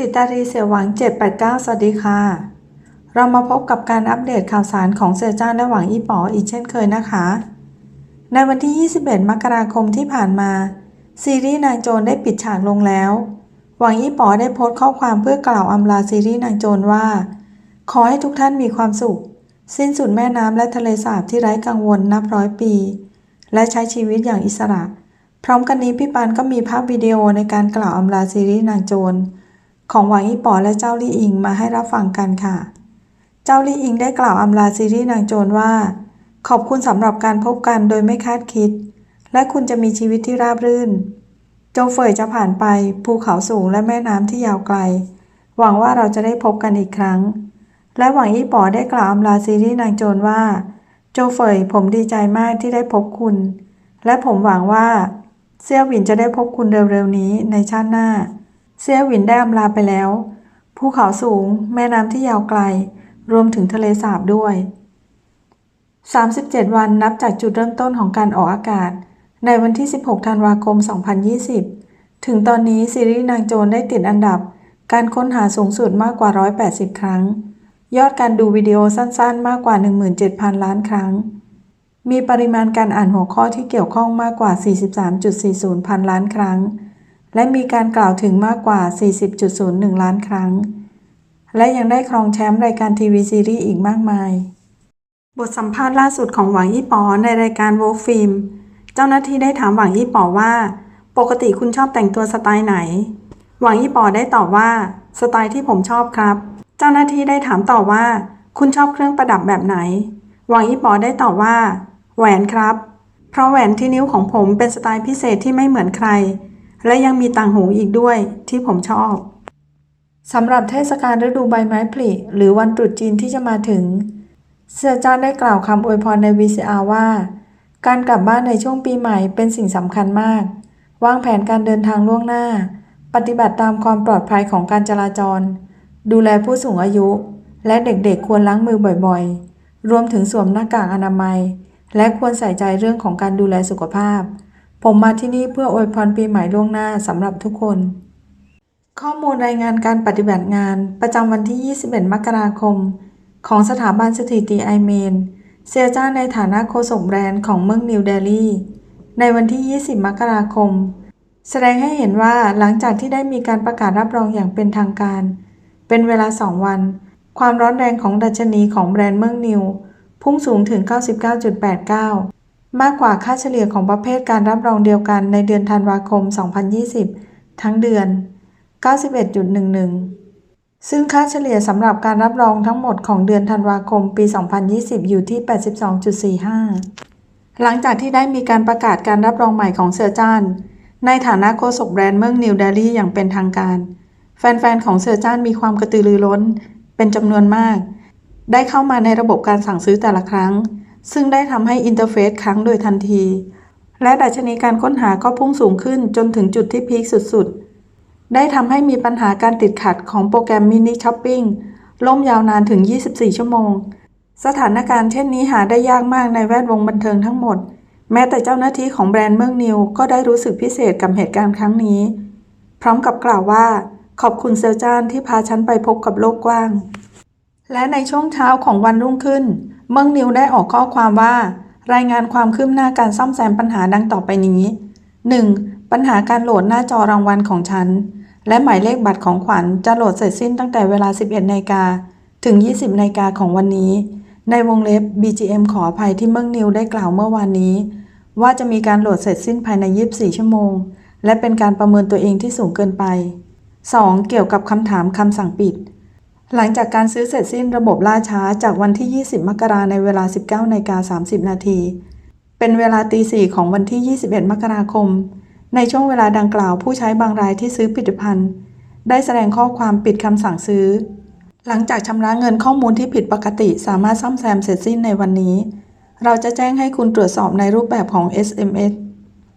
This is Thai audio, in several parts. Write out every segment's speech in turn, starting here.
ติตารีเสียหวัง 789 สวัสดีค่ะ เรามาพบกับการอัปเดตข่าวสารของเสือจ้านและหวังอีป๋ออีกเช่นเคยนะคะ ในวันที่ 21 มกราคมที่ผ่านมา ซีรีส์นางโจรได้ปิดฉากลงแล้ว หวังอีป๋อได้โพสต์ข้อความเพื่อกล่าวอำลาซีรีส์นางโจรว่า ขอให้ทุกท่านมีความสุข สิ้นสุดแม่น้ำและทะเลสาบที่ไร้กังวลนับร้อยปี และใช้ชีวิตอย่างอิสระ พร้อมกันนี้พี่ปานก็มีภาพวิดีโอในการกล่าวอำลาซีรีส์นางโจร ของหวังอีป๋อและเจ้าลี่อิงมาให้รับฟังกันค่ะ เจ้าลี่อิงได้กล่าวอำลาซีรีส์นางโจรว่า ขอบคุณสำหรับการพบกันโดยไม่คาดคิด และคุณจะมีชีวิตที่ราบรื่น โจเฟยจะผ่านไปภูเขาสูงและแม่น้ำที่ยาวไกล หวังว่าเราจะได้พบกันอีกครั้ง และหวังอีป๋อได้กล่าวอำลาซีรีส์นางโจรว่า โจเฟยผมดีใจมากที่ได้พบคุณ และผมหวังว่าเซี่ยวหวินจะได้พบคุณเร็วๆนี้ในชาติหน้า เซียวหวินได้อำลาไปแล้ว ภูเขาสูง แม่น้ำที่ยาวไกล รวมถึงทะเลสาบด้วย 37 วันนับจากจุดเริ่มต้นของการออกอากาศ ในวันที่ 16 ธันวาคม 2020 ถึงตอนนี้ซีรีส์นางโจรได้ติดอันดับ การค้นหาสูงสุดมากกว่า 180 ครั้ง ยอดการดูวิดีโอสั้นๆ มากกว่า 17,000 ล้านครั้ง มีปริมาณการอ่านหัวข้อที่เกี่ยวข้องมากกว่า 43.40 พันล้านครั้ง และมีการกล่าวถึงมากกว่า 40.01 ล้านครั้ง และยังได้ครองแชมป์รายการทีวีซีรีส์อีกมากมาย บทสัมภาษณ์ล่าสุดของหวังยี่ป๋อในรายการโวลฟิล์ม เจ้าหน้าที่ได้ถามหวังยี่ป๋อว่า ปกติคุณชอบแต่งตัวสไตล์ไหน หวังยี่ป๋อได้ตอบว่า สไตล์ที่ผมชอบครับ เจ้าหน้าที่ได้ถามต่อว่า คุณชอบเครื่องประดับแบบไหน หวังยี่ป๋อได้ตอบว่า แหวนครับ เพราะแหวนที่นิ้วของผมเป็นสไตล์พิเศษที่ไม่เหมือนใคร และยังมีต่างหูอีกด้วยที่ผมชอบสำหรับเทศกาลฤดูใบไม้ผลิหรือวันตรุษจีนที่จะมาถึงเสี่ยจ้านได้กล่าวคำอวยพรใน VCR ว่า การกลับบ้านในช่วงปีใหม่เป็นสิ่งสำคัญมาก วางแผนการเดินทางล่วงหน้า ปฏิบัติตามความปลอดภัยของการจราจร ดูแลผู้สูงอายุ และเด็กๆควรล้างมือบ่อยๆ รวมถึงสวมหน้ากากอนามัย และควรใส่ใจเรื่องของการดูแลสุขภาพ ผมมาที่นี่เพื่ออวยพรปีใหม่ล่วงหน้าสำหรับทุกคน ข้อมูลรายงานการปฏิบัติงานประจำวันที่ 21 มกราคม ของสถาบันสถิติไอเมนเซียจ้าในฐานะโฆษกแบรนด์ของเมืองนิวเดลีในวันที่ 20 มกราคม แสดงให้เห็นว่าหลังจากที่ได้มีการประกาศรับรองอย่างเป็นทางการ เป็นเวลา 2 วัน ความร้อนแรงของดัชนีของแบรนด์เมืองนิว พุ่งสูงถึง 99.89 มากกว่าค่าเฉลี่ยของประเภทการรับรองเดียวกันในเดือนธันวาคม 2020 ทั้งเดือน 91.11 ซึ่งค่าเฉลี่ยสำหรับการรับรองทั้งหมดของเดือนธันวาคม ปี 2020 อยู่ที่ 82.45 หลังจากที่ได้มีการประกาศการรับรองใหม่ของเซอร์จานในฐานะโฆษกแบรนด์เมืองนิวเดลีอย่างเป็นทางการ แฟนๆ ของเซอร์จานมีความกระตือรือร้น เป็นจำนวนมาก ได้เข้ามาในระบบการสั่งซื้อแต่ละครั้ง ซึ่งได้ทำให้อินเทอร์เฟซครั้งโดยทันที และดัชนีการค้นหาก็พุ่งสูงขึ้นจนถึงจุดที่พีคสุดๆ ได้ทำให้มีปัญหาการติดขัดของโปรแกรมมินิช้อปปิ้งล่มยาวนานถึง 24 ชั่วโมง สถานการณ์เช่นนี้หาได้ยากมากในแวดวงบันเทิงทั้งหมด แม้แต่เจ้าหน้าที่ของแบรนด์เมืองนิวก็ได้รู้สึกพิเศษกับเหตุการณ์ครั้งนี้ พร้อมกับกล่าวว่า ขอบคุณเซลจานที่พาฉันไปพบกับโลกกว้าง และในช่วงเช้าของวันรุ่งขึ้น เมืองนิวได้ออกข้อความว่า รายงานความคืบหน้าการซ่อมแซมปัญหาดังต่อไปนี้ 1. ปัญหาการโหลดหน้าจอรางวัลของฉัน และหมายเลขบัตรของขวัญจะโหลดเสร็จสิ้นตั้งแต่เวลา 11นาฬิกาถึง 20นาฬิกาของวันนี้ ในวงเล็บ BGM ขออภัยที่เมืองนิวได้กล่าวเมื่อวานนี้ ว่าจะมีการโหลดเสร็จสิ้นภายใน 24 ชั่วโมง และเป็นการประเมินตัวเองที่สูงเกินไป 2. เกี่ยวกับคำถามคำสั่งปิด หลังจากการซื้อเสร็จสิ้นระบบล่าช้าจากวันที่ 20 มกราในเวลา 19นาฬิกา30 นาที เป็นเวลาตีสี่ของวันที่ 21 มกราคม ในช่วงเวลาดังกล่าวผู้ใช้บางรายที่ซื้อผลิตภัณฑ์ ได้แสดงข้อความปิดคำสั่งซื้อ หลังจากชำระเงินข้อมูลที่ผิดปกติสามารถซ่อมแซมเสร็จสิ้นในวันนี้ เราจะแจ้งให้คุณตรวจสอบในรูปแบบของ SMS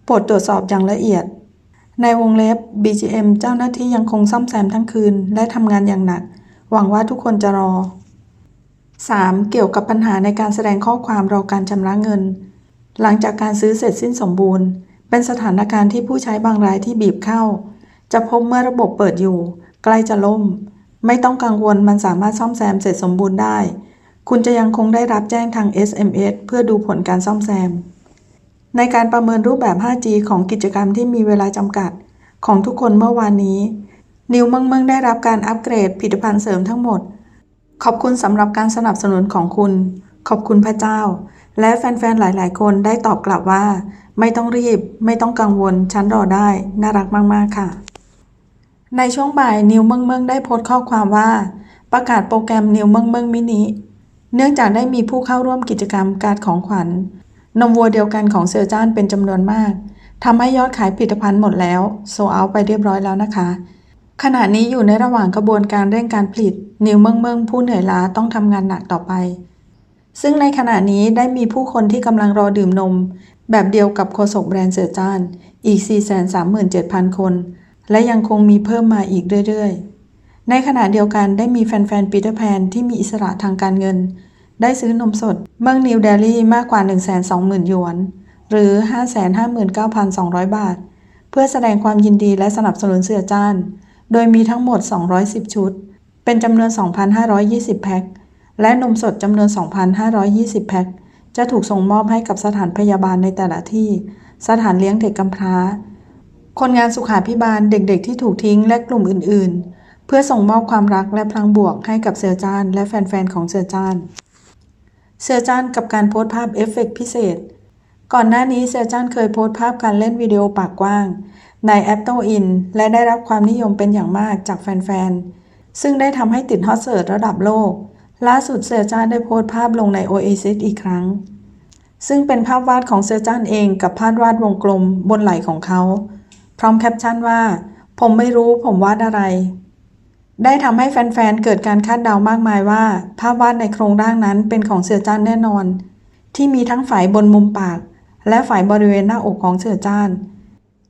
โปรดตรวจสอบอย่างละเอียด ในวงเล็บ BGM เจ้าหน้าที่ยังคงซ่อมแซมทั้งคืน และทำงานอย่างหนัก หวังว่าทุกคนจะรอ 3. เกี่ยวกับปัญหาในการแสดงข้อความรอการชำระเงิน หลังจากการซื้อเสร็จสิ้นสมบูรณ์ เป็นสถานการณ์ที่ผู้ใช้บางรายที่บีบเข้า จะพบเมื่อระบบเปิดอยู่ ใกล้จะล่ม ไม่ต้องกังวลมันสามารถซ่อมแซมเสร็จสมบูรณ์ได้ คุณจะยังคงได้รับแจ้งทาง SMS เพื่อดูผลการซ่อมแซม ในการประเมินรูปแบบ 5G ของกิจกรรมที่มีเวลาจำกัด ของทุกคนเมื่อวานนี้ นิวเมืองเมืองได้รับการอัปเกรดผลิตภัณฑ์เสริมทั้งหมด ขอบคุณสำหรับการสนับสนุนของคุณ ขอบคุณพระเจ้า และแฟนๆ หลายๆ คนได้ตอบกลับว่า ไม่ต้องรีบ ไม่ต้องกังวล ฉันรอได้ น่ารักมากๆ ค่ะ ในช่วงบ่ายนิวเมืองเมืองได้โพสต์ข้อความว่า ประกาศโปรแกรมนิวเมืองเมืองมินิ เนื่องจากได้มีผู้เข้าร่วมกิจกรรมการของขวัญ นมวัวเดียวกันของเซอร์จานเป็นจำนวนมากทำให้ยอดขายผลิตภัณฑ์หมดแล้ว โซเอาไปเรียบร้อยแล้วนะคะ ขณะนี้อยู่ในระหว่างกระบวนการเร่งการผลิต นิวเมืองเมืองผู้เหนื่อยล้าต้องทำงานหนักต่อไป ซึ่งในขณะนี้ได้มีผู้คนที่กำลังรอดื่มนม แบบเดียวกับโฆษกแบรนด์เซอร์จานอีก 437,000 คน และยังคงมีเพิ่มมาอีกเรื่อยๆ ในขณะเดียวกันได้มีแฟนๆปีเตอร์แพนที่มีอิสระทางการเงิน ได้ซื้อนมสดเมืองนิวเดลี่มากกว่า 120,000หยวน หรือ 559,200 บาท เพื่อแสดงความยินดีและสนับสนุนเสือจ้าน โดยมีทั้งหมด 210 ชุด เป็นจำนวน 2,520 แพ็ค และนมสดจำนวน 2,520 แพ็ค จะถูกส่งมอบให้กับสถานพยาบาลในแต่ละที่ สถานเลี้ยงเด็กกำพร้า คนงานสุขาพิบาลเด็กๆ ที่ถูกทิ้งและกลุ่มอื่นๆ เพื่อส่งมอบความรักและพลังบวกให้กับเสือจานและแฟนๆ ของเสือจาน เสือจานกับการโพสต์ภาพเอฟเฟกต์พิเศษ ก่อนหน้านี้เสือจานเคยโพสต์ภาพการเล่นวิดีโอปากกว้าง ในแอปโตอินและได้รับความนิยมเป็นอย่างมากจากแฟนๆ ซึ่งได้ทำให้ติดฮอตเสิร์ตระดับโลก ล่าสุดเสือจานได้โพสต์ภาพลงใน Oasis อีกครั้ง ซึ่งเป็นภาพวาดของเสือจานเองกับภาพวาดวงกลมบนไหล่ของเขา พร้อมแคปชั่นว่า ผมไม่รู้ผมวาดอะไร ได้ทำให้แฟนๆ เกิดการคาดเดามากมายว่า ภาพวาดในโครงร่างนั้นเป็นของเสือจ้านแน่นอน ที่มีทั้งฝ่ายบนมุมปาก และฝ่ายบริเวณหน้าอกของเสือจ้าน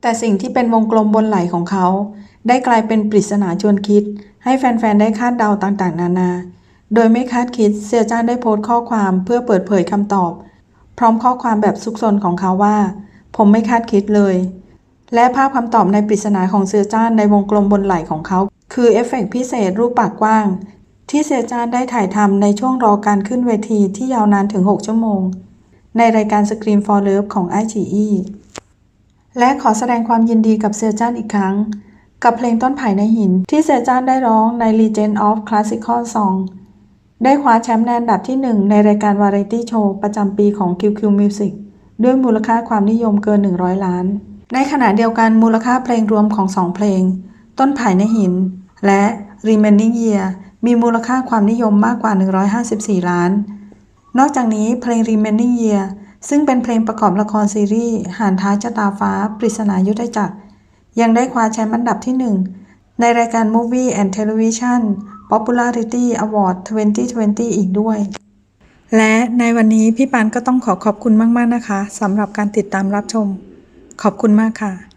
แต่สิ่งที่เป็นวงกลมบนไหล่ของเขา ได้กลายเป็นปริศนาชวนคิด ให้แฟนๆ ได้คาดเดาต่างๆ นานา โดยไม่คาดคิดเสือจ้านได้โพสต์ข้อความเพื่อเปิดเผยคำตอบ พร้อมข้อความแบบซุกซนของเขาว่า ผมไม่คาดคิดเลย และภาพคำตอบในปริศนาของเสือจ้านในวงกลมบนไหล่ของเขา คือเอฟเฟกต์พิเศษรูปปากกว้าง ที่เสือจ้านได้ถ่ายทำในช่วงรอการขึ้นเวทีที่ยาวนานถึง 6 ชั่วโมง ในรายการ Scream for Love ของ i อ e และขอแสดงความยินดีกับเสือจ้านอีกครั้ง กับเพลงต้นไผ่ในหินที่เสือจ้านได้ร้องใน Legend of Classical Song ได้คว้าแชมป์ในอันดับที่ 1 ในรายการวาไรตี้โชว์ประจำปีของ QQ Music ด้วยมูลค่าความนิยมเกิน 100 ล้าน ในขณะเดียวกันมูลค่าเพลงรวมของ 2 เพลง ต้นไผ่ในหิน และ Remaining Year มีมูลค่าความนิยมมากกว่า 154 ล้าน นอกจากนี้เพลง Remaining Year ซึ่งเป็นเพลงประกอบละครซีรีส์หานท้ายชะตาฟ้า ปริศนายุทธจักร ยังได้คว้าแชมป์อันดับที่ 1 ในรายการ Movie and Television Popularity Award 2020 อีกด้วย และในวันนี้พี่ปานก็ต้องขอขอบคุณมาก ๆ นะคะสำหรับการติดตามรับชม ขอบคุณมากค่ะ